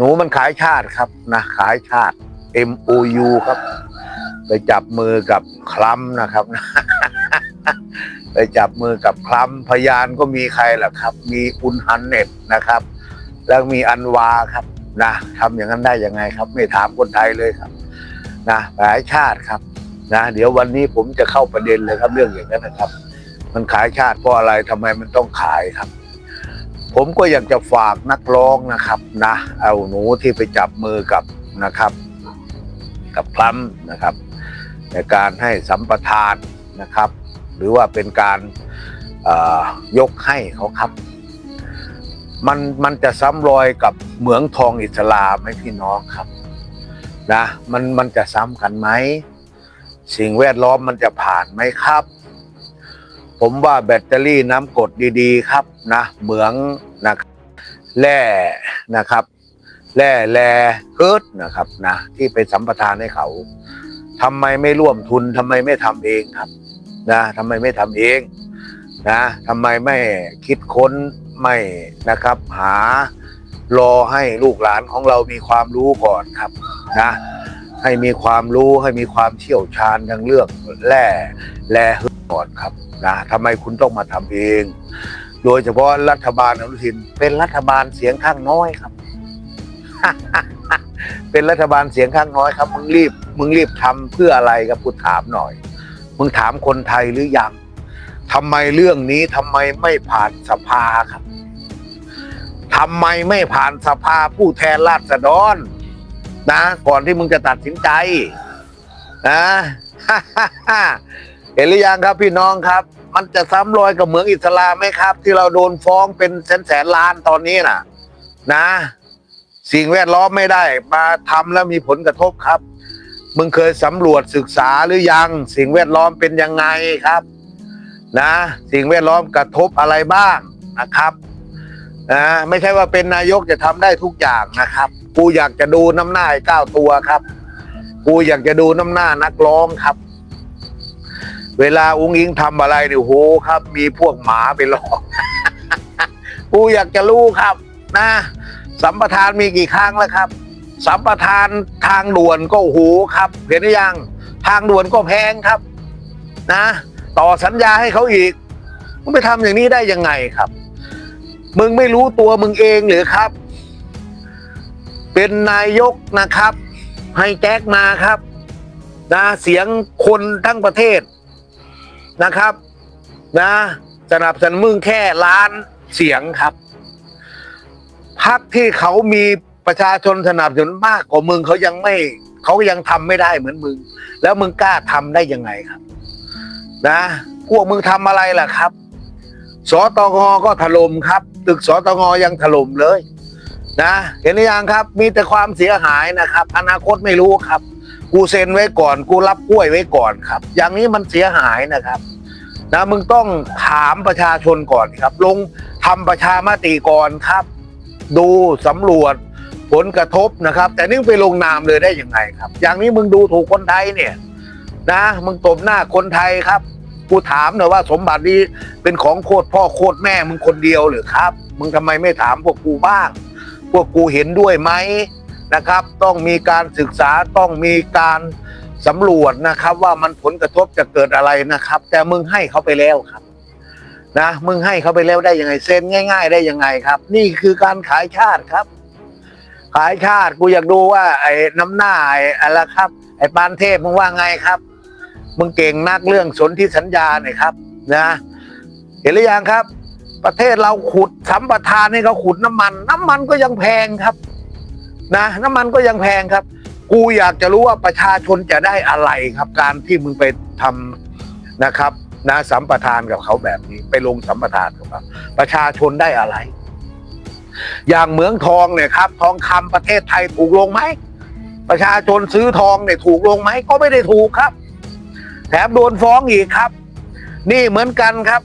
หนูมันขายชาติครับนะขายชาติ M O U ครับ ไปจับมือกับคลัมนะครับ ไปจับมือกับคลัมพยานก็มีใครล่ะครับ มีอุนฮันเน็ตนะครับ แล้วมีอันวาครับนะทำอย่างนั้นได้ยังไงครับ ไม่ถามคนไทยเลยครับ นะขายชาติครับนะเดี๋ยววันนี้ผมจะเข้าประเด็นเลยครับเรื่องอย่างนั้นนะครับ มันขายชาติเพราะอะไรทำไมมันต้องขายครับ ผมก็อยากจะฝากนักร้องนะครับนะเอาหนูที่ไปจับมือกับนะครับ กับคลัมนะครับ ในการให้สัมปทานนะครับ หรือว่าเป็นการยกให้เขาครับ มันมันจะซ้ำรอยกับเหมืองทองอิสลามไหมพี่น้องครับนะมันมันจะซ้ำกันไหมสิ่งแวดล้อมมันจะผ่านไหมครับ ผมว่าแบตเตอรี่น้ำกดดีๆ ครับนะเหมืองนะครับแร่นะครับแร่แร่เฮิร์ตนะครับนะที่ไปสัมปทานให้เขาทำไมไม่ร่วมทุนทำไมไม่ทำเองครับนะทำไมไม่ทำเองนะทำไมไม่คิดค้นไม่นะครับ หารอให้ลูกหลานของเรามีความรู้ก่อนครับนะให้มีความรู้ให้มีความเชี่ยวชาญทางเรื่องแร่แร่เฮิร์ก่อนครับ นะทำไมคุณต้องมาทำเอง โดยเฉพาะรัฐบาลอนุทิน เป็นรัฐบาลเสียงข้างน้อยครับ เป็นรัฐบาลเสียงข้างน้อยครับมึงรีบ มึงรีบทำเพื่ออะไรครับกูถามหน่อย มึงถามคนไทยหรือยังทำไมเรื่องนี้ทำไมไม่ผ่านสภาครับทำไมไม่ผ่านสภาผู้แทนราษฎรนะ ก่อนที่มึงจะตัดสินใจนะ เห็นหรือยังครับพี่น้องครับ มันจะซ้ำรอยกับเหมืองอิสลามไหมครับ ที่เราโดนฟ้องเป็นแสนแสนล้านตอนนี้น่ะ นะ สิ่งแวดล้อมไม่ได้ มาทำแล้วมีผลกระทบครับ มึงเคยสำรวจศึกษาหรือยัง สิ่งแวดล้อมเป็นยังไงครับ นะ สิ่งแวดล้อมกระทบอะไรบ้างนะครับนะไม่ใช่ว่าเป็นนายกจะทำได้ทุกอย่างนะครับ กูอยากจะดูน้ำหน้าไอ้เก้าตัวครับ กูอยากจะดูน้ำหน้านักร้องครับ เวลาอุ้งอิงทำอะไรเนี่ยโหครับ มีพวกหมาไปรอกูอยากจะรู้ครับ นะ สัมปทานมีกี่ครั้งแล้วครับ สัมปทานทางด่วนก็โอ้โหครับ เห็นหรือยัง ทางด่วนก็แพงครับ นะ ต่อสัญญาให้เขาอีกมึงไปทำอย่างนี้ได้ยังไงครับ มึงไม่รู้ตัวมึงเองหรือครับ เป็นนายกนะครับ ให้แจ็คมาครับนะเสียงคนทั้งประเทศ นะครับ นะสนับสนุนมึงแค่ล้านเสียงครับพักที่เขามีประชาชนสนับสนุนมากกว่ามึงเขายังไม่เขายังทำไม่ได้เหมือนมึง แล้วมึงกล้าทำได้ยังไงครับ นะ พวกมึงทำอะไรล่ะครับสตงก็ถล่มครับ ตึกสตงยังถล่มเลย นะ เห็นหรือยังครับ มีแต่ความเสียหายนะครับ อนาคตไม่รู้ครับ กูเซ็นไว้ก่อน กูรับกล้วยไว้ก่อนครับ อย่างนี้มันเสียหายนะครับนะมึงต้องถามประชาชนก่อนครับ ลงทำประชามติก่อนครับ ดูสำรวจผลกระทบนะครับ แต่นี่ไปลงนามเลยได้ยังไงครับ อย่างนี้มึงดูถูกคนไทยเนี่ย นะ มึงตบหน้าคนไทยครับกูถามหน่อยว่าสมบัตินี้เป็นของโคตรพ่อโคตรแม่มึงคนเดียวหรือครับ มึงทำไมไม่ถามพวกกูบ้าง พวกกูเห็นด้วยไหม นะครับ ต้องมีการศึกษาต้องมีการสำรวจนะครับ ว่ามันผลกระทบจะเกิดอะไรนะครับ แต่มึงให้เขาไปแล้วครับ นะมึงให้เขาไปแล้วได้ยังไงเซ็นง่าย ๆ ได้ยังไงครับ นี่คือการขายชาติครับ ขายชาติกูอยากดูว่า ไอ้น้ำหน้าไอ้อะไรครับ ไอ้ปานเทพมึงว่าไงครับมึงเก่งนักเรื่องสนธิสัญญาเนี่ยครับ นะ เห็นหรือยังครับ ประเทศเราขุดสัมปทานให้เขาขุดน้ำมัน น้ำมันก็ยังแพงครับ นะน้ำมันก็ยังแพงครับ กูอยากจะรู้ว่าประชาชนจะได้อะไรครับ การที่มึงไปทำนะครับนะสัมปทานกับเขาแบบนี้ ไปลงสัมปทานกับเขาประชาชนได้อะไร อย่างเหมืองทองเนี่ยครับ ทองคำประเทศไทยถูกลงไหมประชาชนซื้อทองเนี่ยถูกลงไหมก็ไม่ได้ถูกครับ แถมโดนฟ้องอีกครับ นี่เหมือนกันครับ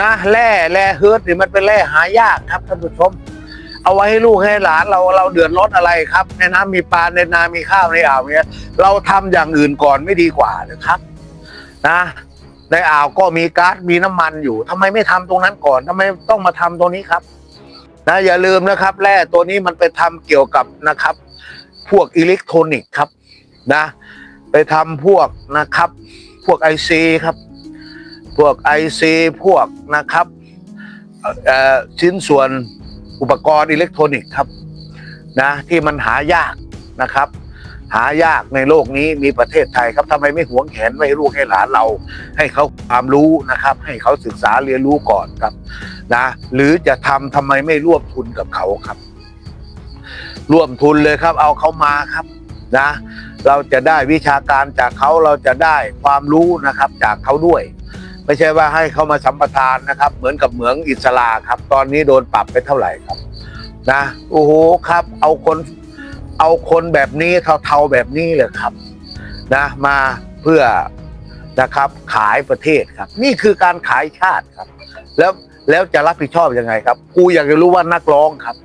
นะแร่แร่เฮิร์ตนี่มันเป็นแร่หายากครับท่านผู้ชม เอาไว้ให้ลูกให้หลานเราเราเดือดร้อนอะไรครับ ในน้ำมีปลาในนามีข้าวในอ่าวเนี้ยเราทำอย่างอื่นก่อนไม่ดีกว่าหรือครับ นะในอ่าวก็มีก๊าซมีน้ำมันอยู่ทำไมไม่ทำตรงนั้นก่อนทำไมต้องมาทำตรงนี้ครับ นะอย่าลืมนะครับแร่ตัวนี้มันไปทำเกี่ยวกับนะครับ พวกอิเล็กทรอนิกส์ครับ นะ ไปทำพวกนะครับ พวกไอซีครับ พวกไอซีพวกนะครับชิ้นส่วน อุปกรณ์อิเล็กทรอนิกส์ครับนะที่มันหายากนะครับ หายากในโลกนี้มีประเทศไทยครับทำไมไม่หวงแขนไว้ลูกให้หลานเรา ให้เขาความรู้นะครับ ให้เขาศึกษาเรียนรู้ก่อนครับนะหรือจะทำทำไมไม่ร่วมทุนกับเขาครับ ร่วมทุนเลยครับ เอาเขามาครับนะ เราจะได้วิชาการจากเขาเราจะได้ความรู้นะครับจากเขาด้วย ไม่ใช่ว่าให้เขามาสัมปทานนะครับ เหมือนกับเหมืองอิสลาครับ ตอนนี้โดนปรับไปเท่าไหร่ครับ นะโอ้โหครับ เอาคนเอาคนแบบนี้เทาๆแบบนี้เลยครับ นะมาเพื่อนะครับ ขายประเทศครับ นี่คือการขายชาติครับ แล้วแล้วจะรับผิดชอบยังไงครับ กูอยากจะรู้ว่านักร้องครับ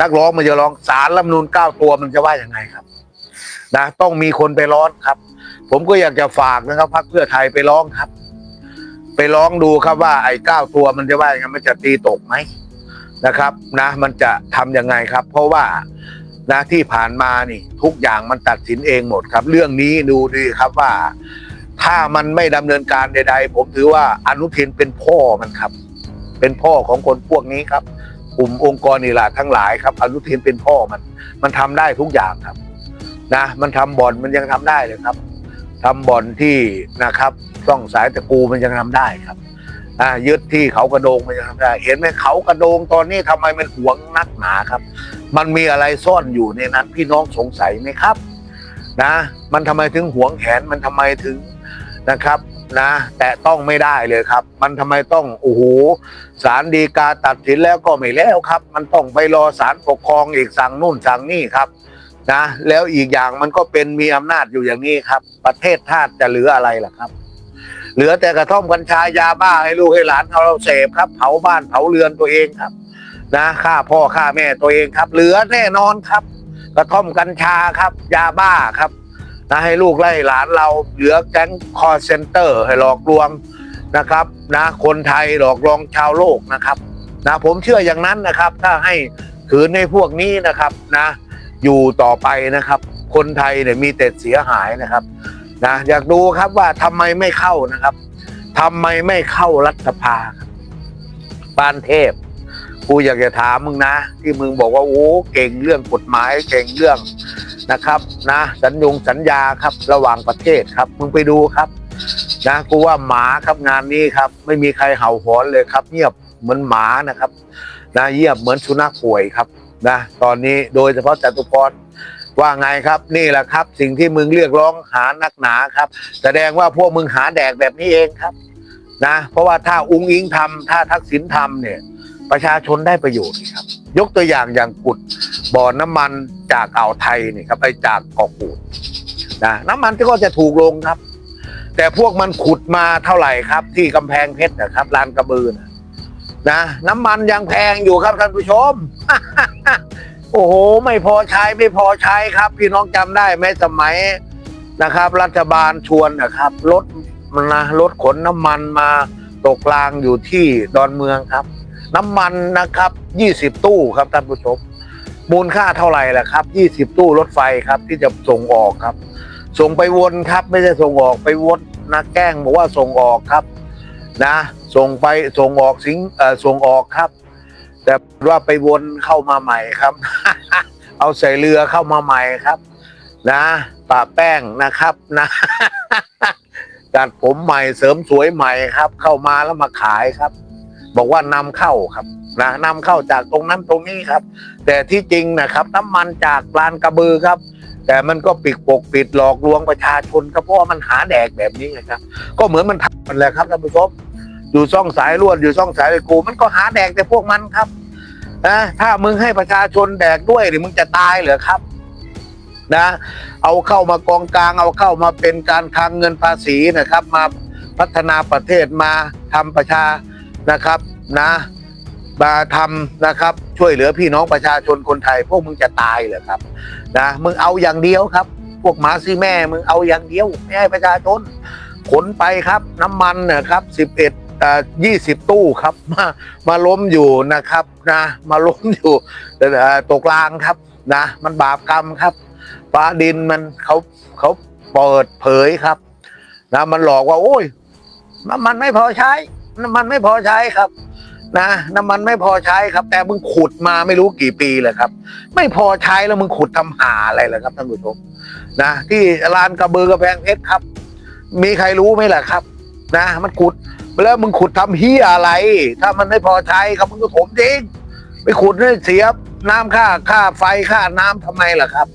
นักร้องมันจะร้องสารรัฐมนูนเก้าตัวมันจะว่ายังไงครับ นะ ต้องมีคนไปร้องครับ ผมก็อยากจะฝากนะครับพรรคเพื่อไทยไปร้องครับ ไปร้องดูครับว่าไอ้เก้าตัวมันจะว่ายังไงมันจะตีตกไหมนะครับนะมันจะทำยังไงครับ เพราะว่านะที่ผ่านมานี่ ทุกอย่างมันตัดสินเองหมดครับ เรื่องนี้ดูดีครับว่า ถ้ามันไม่ดำเนินการใด ๆ ผมถือว่าอนุทินเป็นพ่อมันครับ เป็นพ่อของคนพวกนี้ครับกลุ่มองค์กรอิหร่าทั้งหลายครับ อนุทินเป็นพ่อมัน มันทำได้ทุกอย่างครับ นะ มันทำบ่อนมันยังทำได้เลยครับ ทำบ่อนที่นะครับต้องสายตะกูมันยังทำได้ครับยึดที่เขากระโดงมันยังทำได้ เห็นไหมเขากระโดงตอนนี้ทำไมมันหวงนักหนาครับ มันมีอะไรซ่อนอยู่ในนั้นพี่น้องสงสัยไหมครับนะมันทำไมถึงหวงแขนมันทำไมถึงนะครับนะแต่ต้องไม่ได้เลยครับ มันทำไมต้องโอ้โหศาลฎีกาตัดสินแล้วก็ไม่แล้วครับ มันต้องไปรอศาลปกครองอีกสั่งนู่นสั่งนี่ครับ นะแล้วอีกอย่างมันก็เป็นมีอำนาจอยู่อย่างนี้ครับ ประเทศชาติจะเหลืออะไรล่ะครับ เหลือแต่กระท่อมกัญชายาบ้าให้ลูกให้หลานเราเสพครับ เผาบ้านเผาเรือนตัวเองครับ นะฆ่าพ่อฆ่าแม่ตัวเองครับ เหลือแน่นอนครับ กระท่อมกัญชาครับ ยาบ้าครับนะให้ลูกไล่หลานเราเหลือแก๊งคอร์เซนเตอร์ให้หลอกลวงนะครับนะคนไทยหลอกลวงชาวโลกนะครับนะผมเชื่ออย่างนั้นนะครับ ถ้าให้ขืนในพวกนี้นะครับนะ อยู่ต่อไปนะครับ คนไทยเนี่ยมีแต่เสียหายนะครับนะอยากดูครับว่าทำไมไม่เข้านะครับทำไมไม่เข้ารัฐสภาบปานเทพกูอยากจะถามมึงนะ ที่มึงบอกว่าโอ้เก่งเรื่องกฎหมายเก่งเรื่องนะครับ นะสัญญงสัญญาครับระหว่างประเทศครับ มึงไปดูครับ นะกูว่าหมาครับงานนี้ครับ ไม่มีใครเห่าหอนเลยครับ เงียบเหมือนหมานะครับ นะเยียบเหมือนสุนัขป่วยครับ นะตอนนี้โดยเฉพาะจตุพรว่าไงครับนี่แหละครับ สิ่งที่มึงเรียกร้องหานักหนาครับ แสดงว่าพวกมึงหาแดกแบบนี้เองครับนะเพราะว่าถ้าอุ้งอิงทำถ้าทักษิณทำเนี่ย ประชาชนได้ประโยชน์ครับ ยกตัวอย่างอย่างกุดบ่อน้ำมันจากอ่าวไทยนี่ครับไปจากเกาะกูดนะน้ำมันก็จะถูกลงครับ แต่พวกมันขุดมาเท่าไหร่ครับ ที่กำแพงเพชรนะครับลานกระบือนะนะน้ำมันยังแพงอยู่ครับท่านผู้ชม โอ้โห ไม่พอใช้ไม่พอใช้ครับ พี่น้องจำได้ไหมสมัยนะครับ รัฐบาลชวนนะครับรถนะรถขนน้ำมันมาตกรางอยู่ที่ดอนเมืองครับ น้ำมันนะครับยี่สิบตู้ครับท่านผู้ชมมูลค่าเท่าไหร่ล่ะครับยี่สิบตู้รถไฟครับที่จะส่งออกครับ ส่งไปวนครับ ไม่ใช่ส่งออกไปวนนะแกล้งบอกว่าส่งออกครับ นะ ส่งไปส่งออกสิงเอ่อส่งออกครับ แต่ว่าไปวนเข้ามาใหม่ครับ เอาใส่เรือเข้ามาใหม่ครับ นะปะแป้งนะครับนะตัดผมใหม่เสริมสวยใหม่ครับ เข้ามาแล้วมาขายครับ บอกว่านำเข้าครับนะนำเข้าจากตรงนั้นตรงนี้ครับ แต่ที่จริงนะครับ น้ำมันจากลานกระบือครับ แต่มันก็ปิดปกปิดหลอกลวงประชาชนครับเพราะว่ามันหาแดกแบบนี้ไงครับ ก็เหมือนมันทำมันแหละครับท่านผู้ชม อยู่ซ่องสายลวดอยู่ซ่องสายไอ้กูมันก็หาแดกแต่พวกมันครับนะถ้ามึงให้ประชาชนแดกด้วยหรือมึงจะตายเหรอครับนะเอาเข้ามากองกลาง เอาเข้ามาเป็นการคลังเงินภาษีนะครับ มาพัฒนาประเทศมาทำประชานะครับนะมาทำนะครับ ช่วยเหลือพี่น้องประชาชนคนไทย พวกมึงจะตายเหรอครับนะมึงเอาอย่างเดียวครับ พวกหมาซีแม่มึงเอาอย่างเดียวไม่ให้ประชาชนขนไปครับ น้ำมันนะครับสิบเอ็ด ยี่สิบตู้ครับมามาล้มอยู่นะครับนะมาล้มอยู่ตกรางครับนะมันบาปกรรมครับฟ้าดินมันเขาเขาเปิดเผยครับนะมันหลอกว่า โอ้ยน้ำมันไม่พอใช้น้ำมันไม่พอใช้ครับ นะน้ำมันไม่พอใช้ครับ แต่มึงขุดมาไม่รู้กี่ปีเลยครับ ไม่พอใช้แล้วมึงขุดทำหาอะไรล่ะครับท่านผู้ชมนะที่ลานกระเบือกระแพงเพชรครับ มีใครรู้ไหมล่ะครับ นะ มันขุด แล้วมึงขุดทำเฮียอะไร ถ้ามันไม่พอใช้ครับมึงก็ถมทิ้งไปขุดให้เสียน้ำค่าค่าไฟค่าน้ำทำไมล่ะครับ